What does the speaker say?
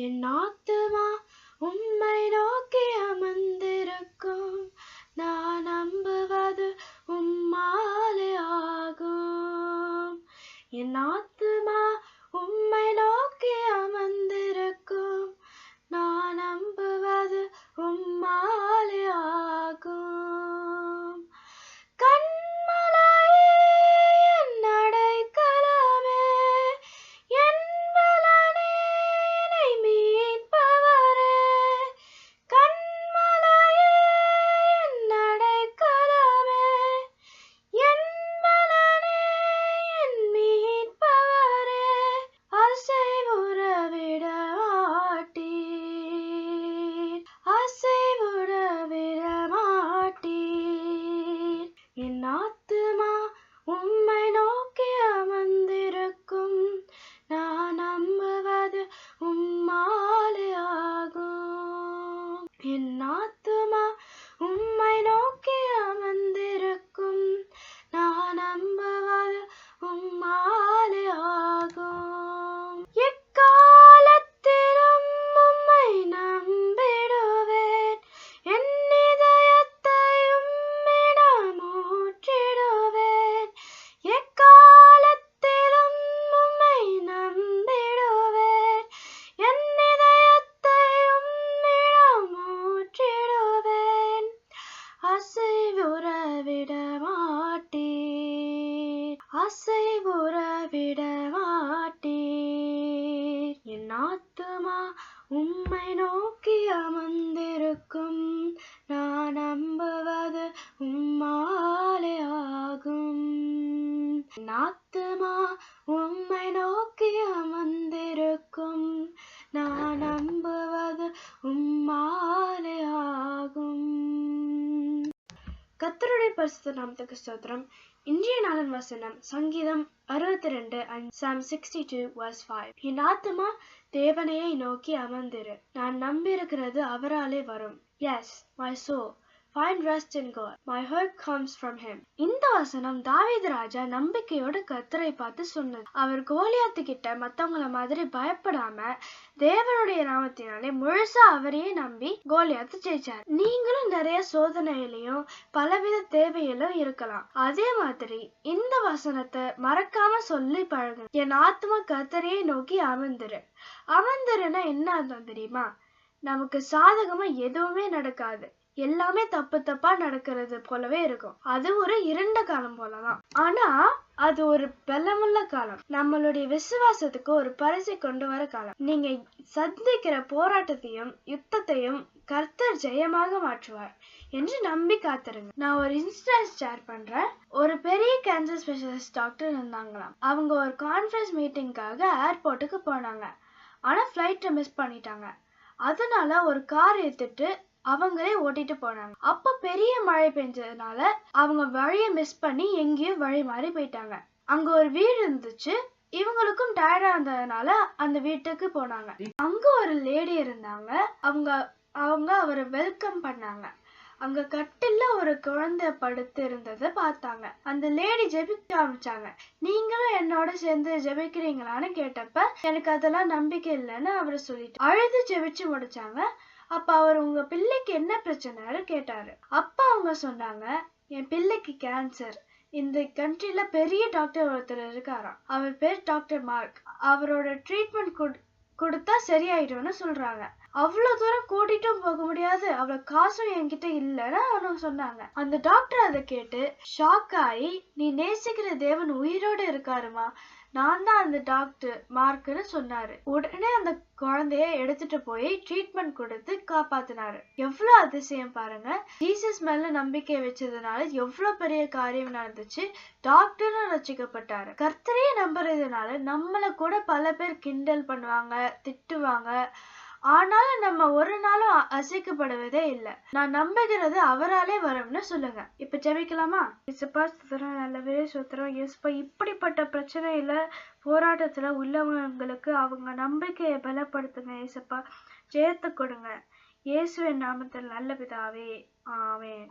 என் ஆத்துமா உம்மை நோக்கி அமர்ந்திருக்கும். நான் நம்புவது உம்மாலே ஆ அசைவுற விட மாட்டீர் என் ஆத்துமா உம்மை நோக்கி அமர்ந்திருக்கும். நான் நம்புவது உம்மாலே ஆகும். நாத்துமா உம்மை நோக்கி அமர்ந்திருக்கும். நான் நம்புவது உம்மாலே ஆகும். கத்தருடைய பரிசுத்த நாமத்துக்கு ஸ்தோத்திரம். இன்றைய நாளின் வசனம் சங்கீதம் அறுபத்தி ரெண்டு and psalm sixty two verse five என் ஆத்துமா தேவனையை நோக்கி அமர்ந்திரு. நான் நம்பியிருக்கிறது அவராலே வரும். Yes my soul find rest in God. My hope comes from him இந்த வசனம் தாவீது ராஜா நம்பிக்கையோட கத்தரை பார்த்து சொன்னது. அவர் கோலியாத்து கிட்ட மத்தவங்கள மாதிரி பயப்படாம தேவனுடைய நாமத்தினாலே முழுசா அவரையே நம்பி கோலியாத்து ஜெயிச்சார். நீங்களும் நிறைய சோதனையிலையும் பலவித தேவையிலும் இருக்கலாம். அதே மாதிரி இந்த வசனத்தை மறக்காம சொல்லி பழகு என் ஆத்மா கத்தரையே நோக்கி அமர்ந்துரு. அமர்ந்துருன்னா என்ன அர்த்தம் தெரியுமா? நமக்கு சாதகமா எதுவுமே நடக்காது. எல்லாமே தப்பு தப்பா நடக்கிறது போலவே இருக்கும். அது ஒரு இருண்ட காலம் போலதான். ஆனா அது ஒரு பலமுள்ள காலம். நம்மளுடைய விசுவாசத்துக்கு ஒரு பரிசை கொண்டு வர காலம். நீங்க சந்திக்கிற போராட்டத்தையும் யுத்தத்தையும் கர்த்தர் ஜெயமாக மாற்றுவார் என்று நம்பி காத்திருங்க. நான் ஒரு இன்ஸ்டன்ஸ் ஷேர் பண்றேன். ஒரு பெரிய கேன்சர் ஸ்பெஷலிஸ்ட் டாக்டர் இருந்தாங்களாம். அவங்க ஒரு கான்ஃபரன்ஸ் மீட்டிங்காக ஏர்போர்ட்டுக்கு போனாங்க. ஆனா ஃப்ளைட்டை மிஸ் பண்ணிட்டாங்க. அதனால ஒரு கார் எடுத்துட்டு அவங்களே ஓட்டிட்டு போனாங்க. அப்ப பெரிய மழை பெஞ்சதுனால அவங்க வழிய மிஸ் பண்ணி எங்கேயும் வழி மாறி போயிட்டாங்க. அங்க ஒரு வீடு இருந்துச்சு. இவங்களுக்கும் டயர்டா இருந்ததுனால அந்த வீட்டுக்கு போனாங்க. அங்க ஒரு லேடி இருந்தாங்க. அவங்க அவங்க அவரை வெல்கம் பண்ணாங்க. அங்க கட்டில ஒரு குழந்தை படுத்து இருந்ததை பார்த்தாங்க. அந்த லேடி ஜெபிக்க ஆரம்பிச்சாங்க. நீங்களும் என்னோட சேர்ந்து ஜெபிக்கிறீங்களான்னு கேட்டப்ப எனக்கு அதெல்லாம் நம்பிக்கை இல்லைன்னு அவரை சொல்லிட்டு அழுது ஜெபிச்சு முடிச்சாங்க. அப்ப அவர் உங்க பிள்ளைக்கு என்ன பிரச்சனைன்னு கேட்டாரு. அப்ப அவங்க சொன்னாங்க என் பிள்ளைக்கு கேன்சர் இந்த கண்ட்ரில பெரிய டாக்டர் ஒருத்தர் இருக்காராம். அவர் பேர் டாக்டர் மார்க். அவரோட ட்ரீட்மெண்ட் கொடுத்தா சரியாயிடும்னு சொல்றாங்க. அவ்வளவு தூரம் கூட்டிட்டும் போக முடியாது. அவ்வளவு காசும் என்கிட்ட இல்லைன்னு அவங்க சொன்னாங்க. அந்த டாக்டர் அதை கேட்டு ஷாக் ஆகி நீ நேசிக்கிற தேவன் உயிரோடு இருக்காருமா நான் தான் அந்த டாக்டர் மார்க்னு சொன்னாரு. உடனே அந்த குழந்தைய எடுத்துட்டு போய் ட்ரீட்மெண்ட் கொடுத்து காப்பாத்தினாரு. எவ்வளவு அதிசயம் பாருங்க. ஜீசஸ் மேல நம்பிக்கை வச்சதுனால எவ்வளவு பெரிய காரியம் நடந்துச்சு. டாக்டரும் ரசிக்கப்பட்டாரு. கர்த்தரையே நம்புறதுனால நம்மள கூட பல பேர் கிண்டல் பண்ணுவாங்க திட்டுவாங்க. ஆனாலும் நம்ம ஒரு நாளும் அசைக்கப்படுவதே இல்லை. நான் நம்புகிறது அவராலே வரும்னு சொல்லுங்க. இப்ப ஜெபிக்கலாமா? இசப்பா சுத்திரம் நல்லவே சுத்திரம் இயேசுப்பா இப்படிப்பட்ட பிரச்சனையில போராட்டத்துல உள்ளவங்களுக்கு அவங்க நம்பிக்கையை பலப்படுத்துங்க இயேசுப்பா ஜெயத்தை கொடுங்க. இயேசுவின் நாமத்தில் நல்ல பிதாவே. ஆவேன்